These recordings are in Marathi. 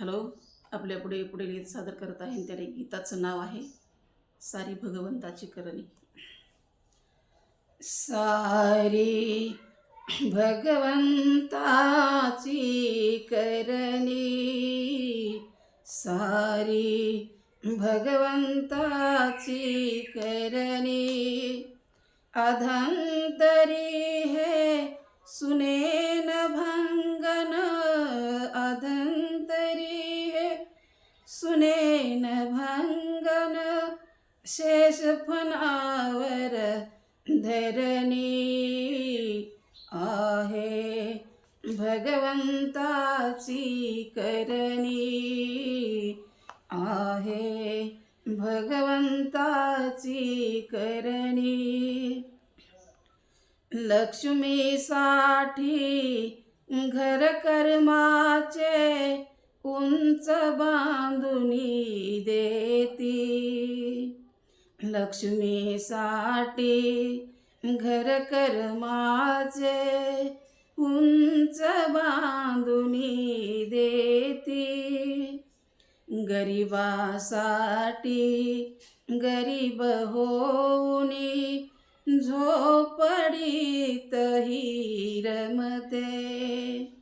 हॅलो आपल्या पुढे पुढे गीत सादर करत आहे त्याने गीताचं नाव आहे सारी भगवंताची करणी. सारी भगवंताची करणी. सारी भगवंताची करणी. अधंतरी है सुनेन भंगन अध धरणी आहे. भगवंताची करणी आहे. भगवंताची करणी लक्ष्मीसाठी घर कर्माचे उंच बांधुनी देती. लक्ष्मीसाठी घर माझे उंच बांधुनी देती. गरिबासाठी गरीब होऊनी झोपडीत रमते.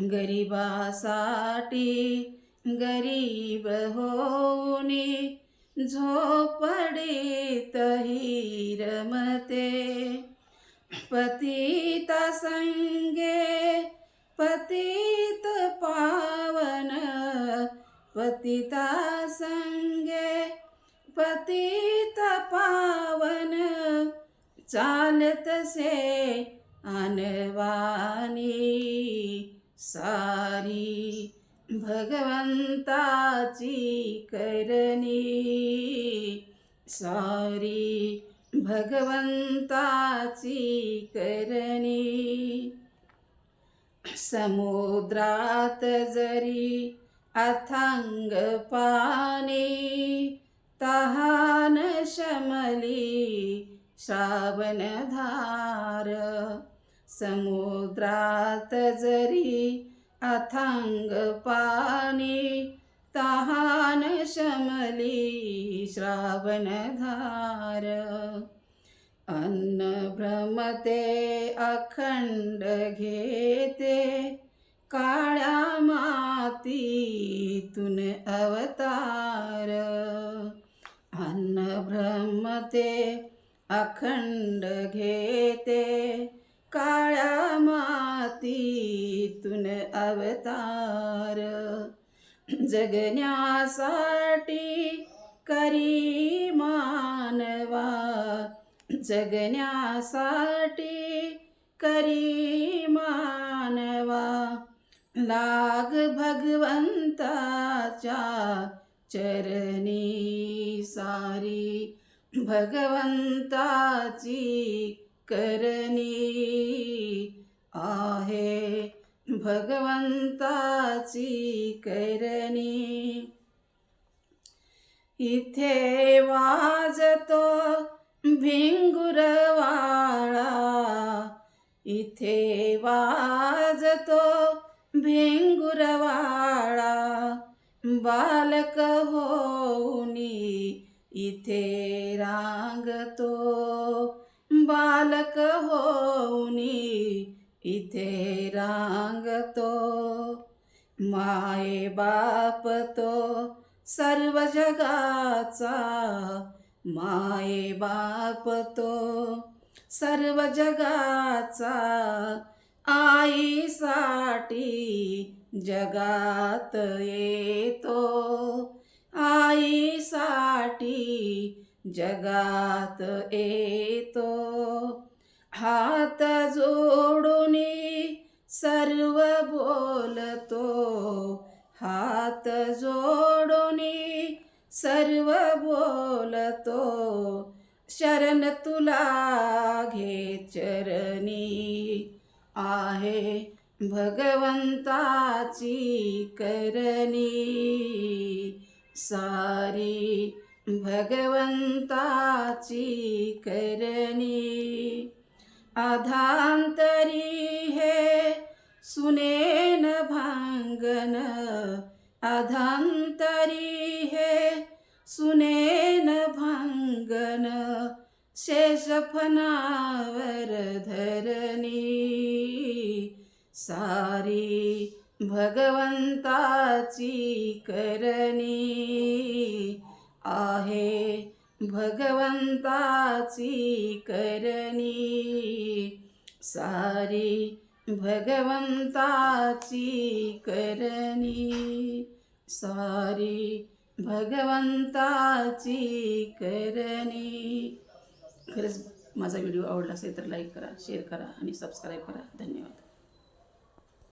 गरिबासाठी गरीब होऊनी झोपडीत ही रमते पतिता संगे पतित पावन पतिता संगे पतित पावन. चालत से सारी भगवंताची करणी. समुद्रात जरी अथांग पाणी तहान शमली श्रावणधार समुद्रात जरी अथांग पाणी तहान शमली श्रावणधार। अन्न भ्रमते अखंड घेते काळ्या मातीतून अवतार। अन्न भ्रमते अखंड घेते काळ्या मातीतून अवतार। जगण्यासाठी करी मानवा. जगण्यासाठी करी मानवा. लाग भगवंताच्या चरणी सारी. भगवंताची करणी आहे. भगवंताची करणी. इथे वाजतो भिंगुरवाळा इथे वाजतो भिंगुरवाळा बालक होऊनी इथे रांगतो. बालक होऊनी इथे रांगतो माये बाप तो सर्व जगाचा माये बाप तो सर्व जगाचा आईसाठी जगात येतो आईसाठी जगात येतो. हात जोडून सर्व बोलतो. हात जोडून सर्व बोलतो. शरण तुला घे चरणी. आहे भगवंताची करणी. सारी भगवंताची करणी. अधांतरी हे सुनेन भांगन अधांतरी हे सुनेन भांगन शेषफनावर धरणी सारी भगवंताची करणी आहे भगवंताची करणी. सारी भगवंताची करणी. सारी भगवंताची करणी. खरंच माझा व्हिडिओ आवडला असेल तर लाईक करा शेअर करा आणि सबस्क्राईब करा. धन्यवाद.